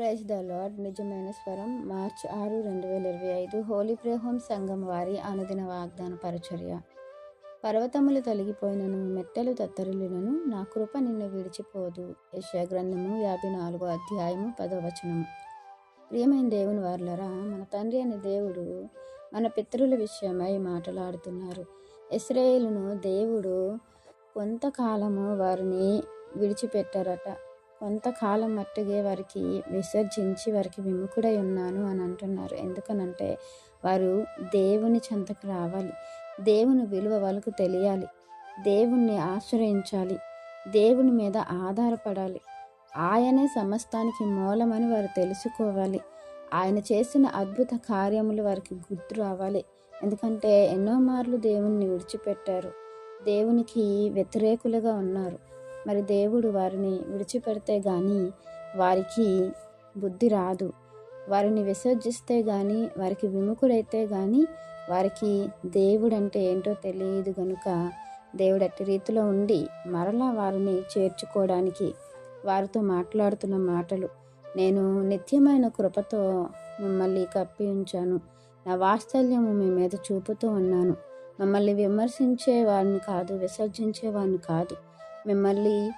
Praise the lord. నిజమైన స్వరం March ఆరు రెండు వేల ఇరవై ఐదు. హోలీ ప్రేహోం సంఘం వారి అనుదిన వాగ్దాన పరిచర్య. పర్వతములు తొలగిపోయినను మెట్టలు తత్తరులను నా కృప నిన్ను విడిచిపోదు. యశా గ్రంథము యాభై నాలుగో అధ్యాయము పదవచనము ప్రియమైన దేవుని వార్లరా మన తండ్రి అనే దేవుడు మన పితరుల విషయమై మాట్లాడుతున్నారు. ఇస్రాయేలును దేవుడు కొంతకాలము వారిని విడిచిపెట్టారట. కొంతకాలం మట్టుగే వారికి విసర్జించి వారికి విముఖుడై ఉన్నాను అని అంటున్నారు. ఎందుకనంటే వారు దేవుని చెంతకు రావాలి. దేవుని విలువ వాళ్ళకు తెలియాలి. దేవుణ్ణి ఆశ్రయించాలి. దేవుని మీద ఆధారపడాలి. ఆయనే సమస్తానికి మూలమని వారు తెలుసుకోవాలి. ఆయన చేసిన అద్భుత కార్యములు వారికి గుర్తు రావాలి. ఎందుకంటే ఎన్నో మార్లు దేవుణ్ణి విడిచిపెట్టారు. దేవునికి వ్యతిరేకులుగా ఉన్నారు. మరి దేవుడు వారిని విడిచిపెడితే కానీ వారికి బుద్ధి రాదు. వారిని విసర్జిస్తే కానీ వారికి విముఖుడైతే కానీ వారికి దేవుడు అంటే ఏంటో తెలియదు కనుక దేవుడు అట్టి రీతిలో ఉండి మరలా వారిని చేర్చుకోవడానికి వారితో మాట్లాడుతున్న మాటలు. నేను నిత్యమైన కృపతో మిమ్మల్ని కప్పి ఉంచాను. నా వాత్సల్యము మీ మీద చూపుతూ ఉన్నాను. మమ్మల్ని విమర్శించే వారిని కాదు విసర్జించే వారిని కాదు. మిమ్మల్ని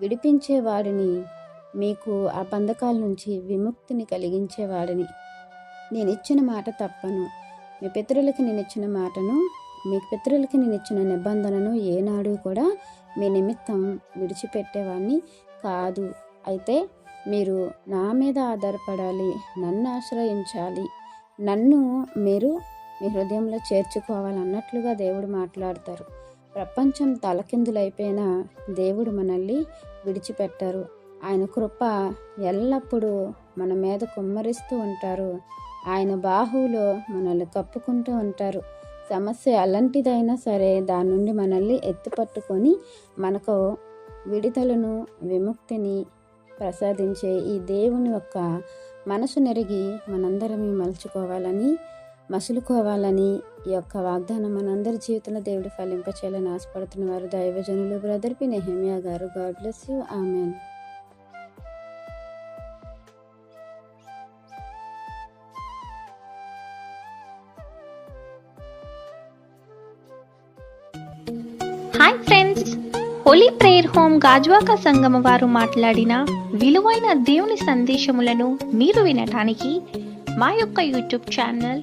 విడిపించేవాడిని. మీకు ఆ బంధకాల నుంచి విముక్తిని కలిగించేవాడిని. నేను ఇచ్చిన మాట తప్పను. మీ పితరులకి నేను ఇచ్చిన మాటను మీ పితరులకి నేను ఇచ్చిన నిబంధనను ఏనాడు కూడా మీ నిమిత్తం విడిచిపెట్టేవాడిని కాదు. అయితే మీరు నా మీద ఆధారపడాలి నన్ను ఆశ్రయించాలి. నన్ను మీరు మీ హృదయంలో చేర్చుకోవాలన్నట్లుగా దేవుడు మాట్లాడతారు. ప్రపంచం తలకిందులైపోయినా దేవుడు మనల్ని విడిచిపెట్టారు. ఆయన కృప ఎల్లప్పుడూ మన మీద కుమ్మరిస్తూ ఉంటారు. ఆయన బాహువులో మనల్ని కప్పుకుంటూ ఉంటారు. సమస్య ఎలాంటిదైనా సరే దాని నుండి మనల్ని ఎత్తుపట్టుకొని మనకు విడుదలను విముక్తిని ప్రసాదించే ఈ దేవుని యొక్క మనసు నెరిగి మనందరం మలుచుకోవాలని మసులుకోవాలని ఈ యొక్క వాగ్దానం మనందరి జీవితంలో దేవుడు ఫలింపచేయాలని ఆశపడుతున్న వారు దైవజనులు బ్రదర్ పి. నెహమియా గారు. God bless you. Amen. Hi friends holy prayer home Gajuwaka సంగమ వారు మాట్లాడిన విలువైన దేవుని సందేశములను మీరు వినటానికి మా యొక్క యూట్యూబ్ ఛానల్